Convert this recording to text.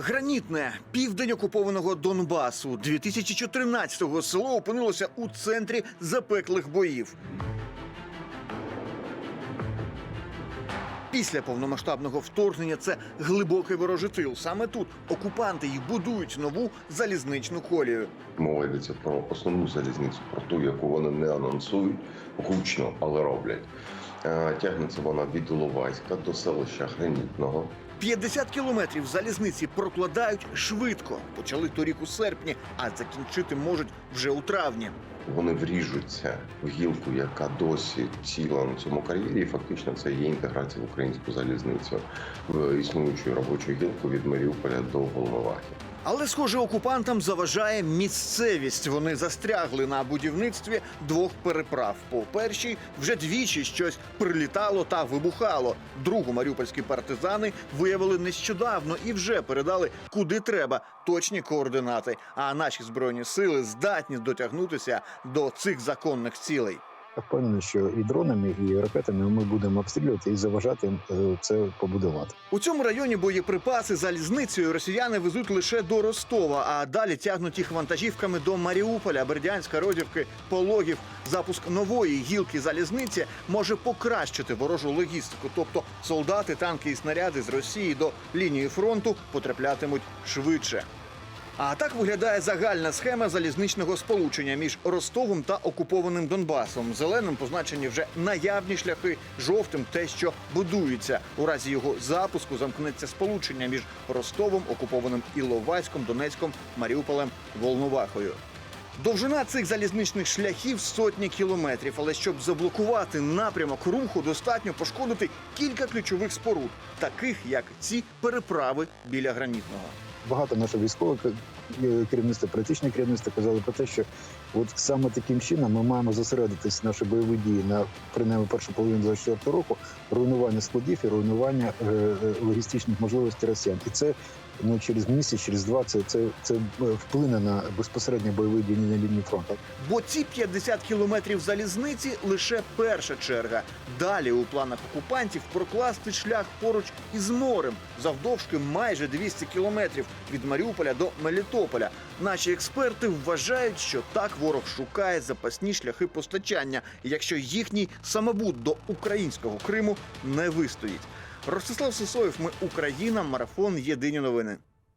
Гранітне південь окупованого Донбасу 2014-го село опинилося у центрі запеклих боїв. Після повномасштабного вторгнення це глибокий ворожий тил. Саме тут окупанти й будують нову залізничну колію. Мова йдеться про основну залізницю, про ту, яку вони не анонсують гучно, але роблять. Тягнеться вона від Іловайська до селища Гранітного. 50 кілометрів залізниці прокладають швидко. Почали торік у серпні, а закінчити можуть вже у травні. Вони вріжуться в гілку, яка досі ціла на цьому кар'єрі. І фактично це є інтеграція в українську залізницю в існуючу робочу гілку від Маріуполя до Волновахи. Але, схоже, окупантам заважає місцевість. Вони застрягли на будівництві двох переправ. По першій вже двічі щось прилітало та вибухало. Другу маріупольські партизани виявили нещодавно і вже передали куди треба точні координати. А наші збройні сили здатні дотягнутися до цих законних цілей. Впевнений, що і дронами, і ракетами ми будемо обстрілювати і заважати е, це побудувати. У цьому районі боєприпаси залізницею росіяни везуть лише до Ростова, а далі тягнуть їх вантажівками до Маріуполя, Бердянська, Родівки, Пологів. Запуск нової гілки залізниці може покращити ворожу логістику. Тобто солдати, танки і снаряди з Росії до лінії фронту потраплятимуть швидше. А так виглядає загальна схема залізничного сполучення між Ростовом та окупованим Донбасом. Зеленим позначені вже наявні шляхи, жовтим те, що будується. У разі його запуску замкнеться сполучення між Ростовом, окупованим Іловайськом, Донецьком, Маріуполем, Волновахою. Довжина цих залізничних шляхів сотні кілометрів, але щоб заблокувати напрямок руху, достатньо пошкодити кілька ключових споруд, таких як ці переправи біля гранітного. Багато наших військових е, керівництва, практичне керівництво казали про те, що от саме таким чином ми маємо зосередитись наші бойові дії на принаймні першу половину 24 року, руйнування складів і руйнування е, е, логістичних можливостей росіян. І це ну через місяць, через два це, це, це е, вплине на безпосередньо бойові дії на лінії фронту. Бо ці 50 кілометрів залізниці лише перша черга. Далі у планах окупантів прокласти шлях поруч із морем завдовжки майже 200 кілометрів від Маріуполя до Мелітополя. Наші експерти вважають, що так ворог шукає запасні шляхи постачання, якщо їхній самобут до українського Криму не вистоїть. Ростислав Сусоєв. ми Україна, марафон. Єдині новини.